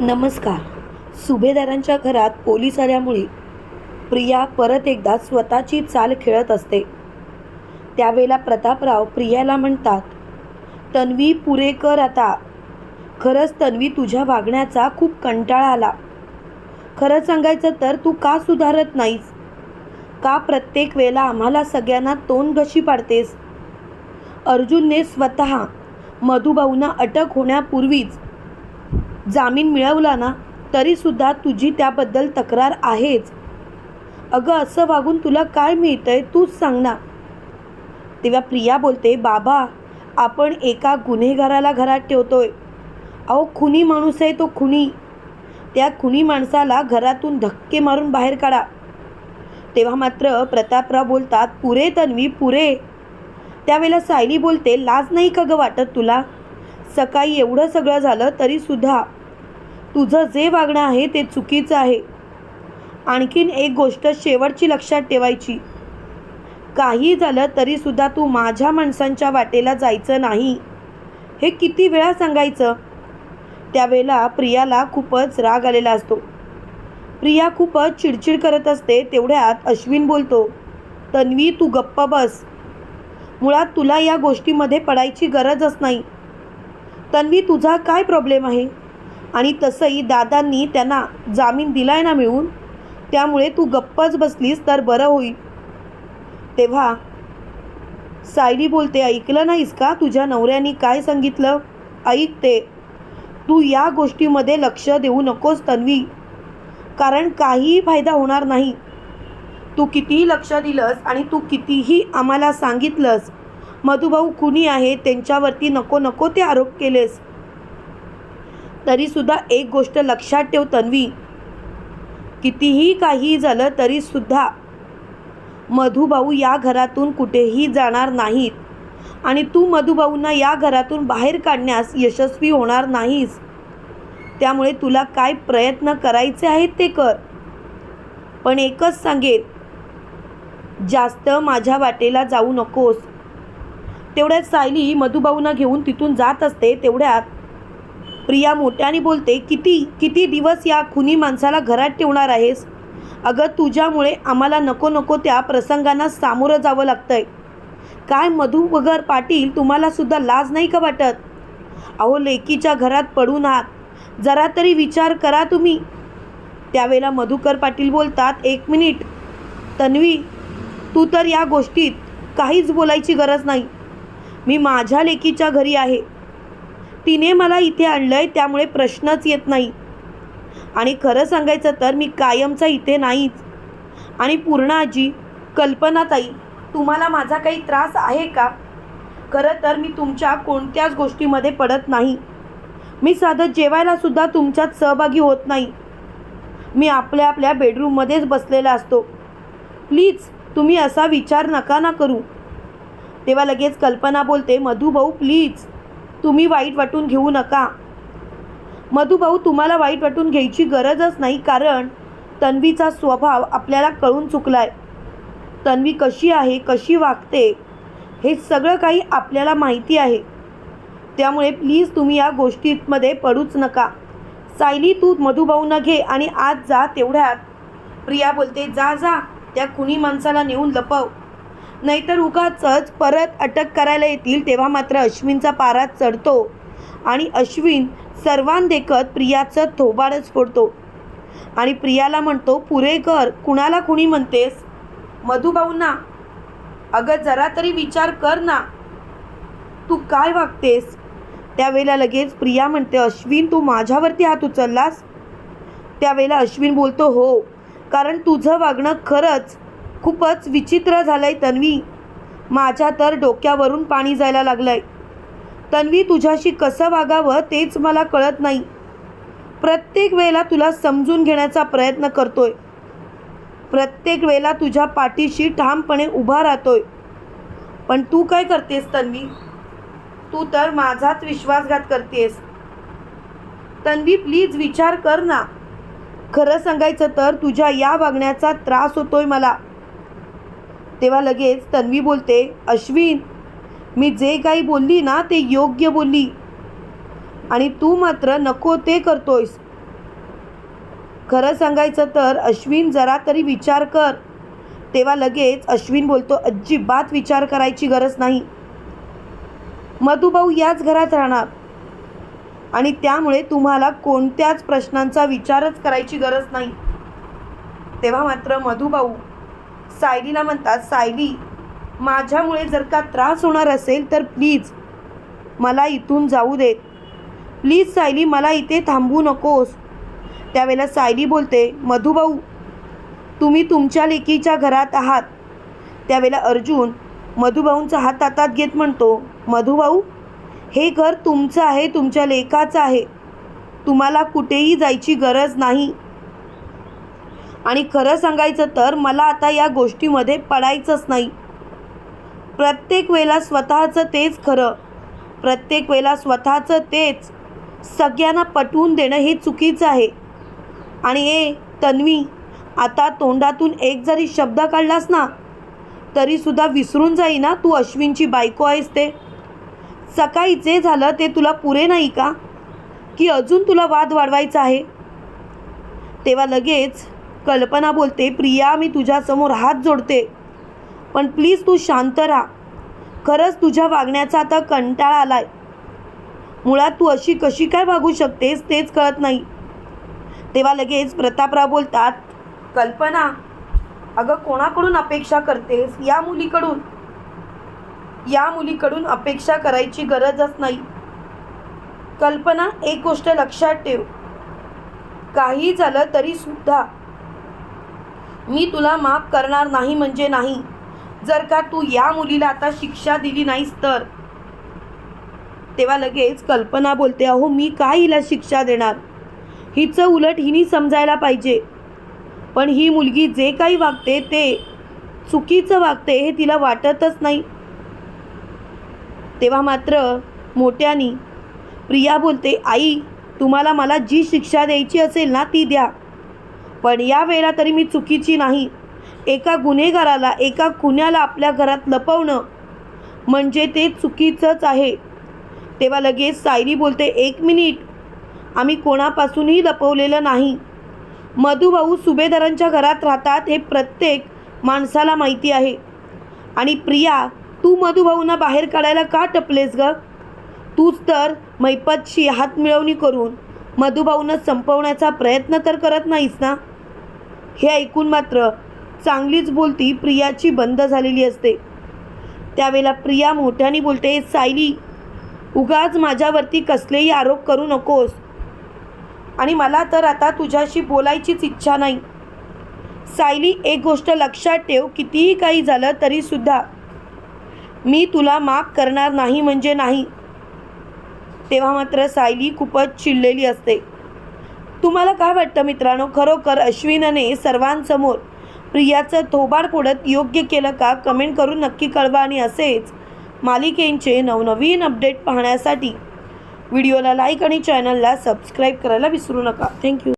नमस्कार. सुभेदारांच्या घरात पोलीस आल्यामुळे प्रिया परत एकदा स्वतःची चाल खेळत असते. त्यावेळेला प्रतापराव प्रियाला म्हणतात तन्वी पुरे कर आता. खरंच तन्वी तुझ्या वागण्याचा खूप कंटाळा आला. खरं सांगायचं तर तू का सुधारत नाहीस? का प्रत्येक वेळेला आम्हाला सगळ्यांना तोंड घशी पाडतेस? अर्जुनने स्वतः मधुभाऊंना अटक होण्यापूर्वीच जामीन मिळवला ना तरीसुद्धा तुझी त्याबद्दल तक्रार आहेच. अगं असं वागून तुला काय मिळतंय तूच सांग ना. तेव्हा प्रिया बोलते बाबा आपण एका गुन्हेगाराला घरात ठेवतोय. अहो खुनी माणूस आहे तो खुनी. त्या खुनी माणसाला घरातून धक्के मारून बाहेर काढा. तेव्हा मात्र प्रतापराव बोलतात पुरे तन्वी पुरे. त्यावेळेला सायली बोलते लाज नाही का गं वाटत तुला? सकाळी एवढं सगळं झालं तरीसुद्धा तुझं जे वागणं आहे ते चुकीचं आहे. आणखीन एक गोष्ट शेवटची लक्षात ठेवायची. काही झालं तरीसुद्धा तू माझ्या माणसांच्या वाटेला जायचं नाही. हे किती वेळा सांगायचं? त्यावेळेला प्रियाला खूपच राग आलेला असतो. प्रिया खूपच चिडचिड करत असते तेवढ्यात अश्विन बोलतो तन्वी तू गप्प बस. मुळात तुला या गोष्टीमध्ये पडायची गरजच नाही. तन्वी तुझा काय प्रॉब्लेम आहे? आणि तसंही दादांनी त्यांना जामीन दिलाय ना मिळून? त्यामुळे तू गप्पच बसलीस तर बरं होईल. तेव्हा सायली बोलते ऐकलं नाहीस का तुझ्या नवऱ्याने काय सांगितलं? ऐकते तू या गोष्टीमध्ये लक्ष देऊ नकोस तन्वी. कारण काहीही फायदा होणार नाही. तू कितीही लक्ष दिलंस आणि तू कितीही आम्हाला सांगितलंस मधुभाऊ कुणी आहे? त्यांच्यावरती नको नको ते आरोप केलेस. तरीसुद्धा एक गोष्ट लक्षात ठेव तन्वी. कितीही काही झालं तरीसुद्धा मधुभाऊ या घरातून कुठेही जाणार नाहीत. आणि तू मधुभाऊंना या घरातून बाहेर काढण्यास यशस्वी होणार नाहीस. त्यामुळे तुला काय प्रयत्न करायचे आहेत ते कर. पण एकच सांगेन जास्त माझ्या वाटेला जाऊ नकोस. तेवढ्यात सायली मधुभाऊंना घेऊन तिथून जात असते तेवढ्यात प्रिया मोठ्याने बोलते किती किती दिवस या खुनी माणसाला घरात ठेवणार आहेस? अगं तुझ्यामुळे आम्हाला नको नको त्या प्रसंगांना सामोरं जावं लागतंय. काय मधु वगर पाटील तुम्हाला सुद्धा लाज नाही का वाटत? अहो लेकीच्या घरात पडून आहात जरा तरी विचार करा तुम्ही. त्यावेळेला मधुकर पाटील बोलतात एक मिनिट. तन्वी तू तर या गोष्टीत काहीच बोलायची गरज नाही. मी माझ्या लेकीच्या घरी आहे. तिने मला इथे आणलंय त्यामुळे प्रश्नच येत नाही. आणि खरं सांगायचं तर मी कायमचा इथे नाहीच. आणि पूर्ण आजी कल्पनाताई तुम्हाला माझा काही त्रास आहे का? खरं तर मी तुमच्या कोणत्याच गोष्टीमध्ये पडत नाही. मी साधं जेवायलासुद्धा तुमच्यात सहभागी होत नाही. मी आपल्या आपल्या बेडरूममध्येच बसलेला असतो. प्लीज तुम्ही असा विचार नका ना करू. तेव्हा लगेच कल्पना बोलते मधुभाऊ प्लीज. तुम्ही वाईट वाटून घेऊ नका. मधुभाऊ तुम्हाला वाईट वाटून घ्यायची गरजच नाही कारण तन्वीचा स्वभाव आपल्याला कळून चुकलाय. तन्वी कशी आहे कशी वागते हे सगळं काही आपल्याला माहिती आहे. त्यामुळे प्लीज तुम्ही या गोष्टीमध्ये पडूच नका. सायली तू मधुभाऊंना घे आणि आज जा तेवढ्यात. प्रिया बोलते जा जा. त्या खुनी माणसाला नेऊन लपव. नाहीतर उगाचच परत अटक करायला येतील तेव्हा मात्र अश्विनचा पारा चढतो. आणि अश्विन सर्वांदेखत प्रियाचं थोबाडच फोडतो. आणि प्रियाला म्हणतो पुरे कर कुणाला कुणी म्हणतेस? मधुभाऊंना अगं जरा तरी विचार कर ना. तू काय वागतेस? त्यावेळेला लगेच प्रिया म्हणते अश्विन तू माझ्यावरती हात उचललास? त्यावेळेला अश्विन बोलतो हो. कारण तुझं वागणं खरंच खूपच विचित्र झालंय तन्वी. माझ्या तर डोक्यावरून पाणी जायला लागलंय. तन्वी तुझ्याशी कसं वागावं तेच मला कळत नाही. प्रत्येक वेळेला तुला समजून घेण्याचा प्रयत्न करतोय. प्रत्येक वेळेला तुझ्या पाठीशी ठामपणे उभा राहतोय. पण तू काय करतेस तन्वी? तू तर माझाच विश्वासघात करतेस. तन्वी प्लीज विचार कर ना. खरं सांगायचं तर तुझ्या या वागण्याचा त्रास होतोय मला. तेव्हा लगेच तन्वी बोलते अश्विन मी जे काही बोलली ना ते योग्य बोलली. आणि तू मात्र नको ते करतोयस. खरं सांगायचं तर अश्विन जरा तरी विचार कर. तेव्हा लगेच अश्विन बोलतो अजिबात विचार करायची गरज नाही. मधुभाऊ याच घरात राहणार. आणि त्यामुळे तुम्हाला कोणत्याच प्रश्नांचा विचारच करायची गरज नाही. तेव्हा मात्र मधुभाऊ सायलीला म्हणतात सायली माझ्यामुळे जर का त्रास होणार असेल तर प्लीज मला इथून जाऊ देत प्लीज सायली मला इथे थांबू नकोस. त्यावेळेला सायली बोलते मधुभाऊ तुम्ही तुमच्या लेकीच्या घरात आहात. त्यावेळेला अर्जुन मधुभाऊंचा हात हातात घेत म्हणतो मधुभाऊ हे घर तुमचं आहे तुमच्या लेकाचं आहे. तुम्हाला कुठेही जायची गरज नाही. आणि खरं सांगायचं तर मला आता या गोष्टीमध्ये पडायचंच नाही. प्रत्येक वेळेला स्वतःचं तेच खरं. प्रत्येक वेळेला स्वतःचं तेच. सगळ्यांना पटवून देणं हे चुकीचं आहे. आणि ए तन्वी आता तोंडातून एक जरी शब्द काढलास ना तरीसुद्धा विसरून जाई ना तू अश्विनची बायको आहेस ते. सकाळी जे झालं ते तुला पुरे नाही का? की अजून तुला वाद वाढवायचा आहे? तेव्हा लगेच कल्पना बोलते प्रिया मी तुझ्यासमोर हात जोडते पण प्लीज तू शांत राहा. खरंच तुझ्या वागण्याचा आता कंटाळा आलाय. मुळात तू अशी कशी काय वागू शकतेस तेच कळत नाही. तेव्हा लगेच प्रतापराव बोलतात कल्पना अगं कोणाकडून अपेक्षा करतेस? या मुलीकडून. या मुलीकडून अपेक्षा करायची गरजच नाही. कल्पना एक गोष्ट लक्षात ठेव. काही झालं तरी सुद्धा मी तुला माफ करणार नाही म्हणजे नाही. जर का तू या मुलीला आता शिक्षा दिली नाहीस तर? तेव्हा लगेच कल्पना बोलते अहो मी काय हिला शिक्षा देणार? हिचं उलट हिनी समजायला पाहिजे. पण ही मुलगी जे काही वागते ते चुकीचं वागते हे तिला वाटतच नाही. तेव्हा मात्र मोठ्यानी प्रिया बोलते आई तुम्हाला मला जी शिक्षा द्यायची असेल ना ती द्या. पण या वेळेला तरी मी चुकीची नाही. एका गुन्हेगाराला एका खुन्याला आपल्या घरात लपवणं म्हणजे ते चुकीचंच आहे. तेव्हा लगेच सायरी बोलते एक मिनिट. आम्ही कोणापासूनही लपवलेलं नाही. मधुभाऊ सुभेदारांच्या घरात राहतात हे प्रत्येक माणसाला माहिती आहे. आणि प्रिया तू मधुभाऊंना बाहेर काढायला का टपलेस ग? तूच तर मैपतशी हात मिळवणी करून मधुभाऊनं संपवण्याचा प्रयत्न तर करत नाहीस ना? हे ऐकून मात्र चांगलीच बोलती प्रियाची बंद झालेली असते. त्यावेळेला प्रिया मोठ्याने बोलते सायली उगाच माझ्यावरती कसलेही आरोप करू नकोस. आणि मला तर आता तुझ्याशी बोलायचीच इच्छा नाही. सायली एक गोष्ट लक्षात ठेव कितीही काही झालं तरीसुद्धा मी तुला माफ करणार नाही म्हणजे नाही. तेव्हा मात्र सायली खूपच चिडलेली असते. तुम्हाला काय वाटतं मित्रांनो? खरोखर अश्विनने सर्वांसमोर प्रियाचं थोबाड फोडत योग्य केलं का? कमेंट करून नक्की कळवा आणि असेच मालिकेंचे नवनवीन अपडेट पाहण्यासाठी. व्हिडिओला लाईक आणि चॅनलला सबस्क्राईब करायला विसरू नका. थँक्यू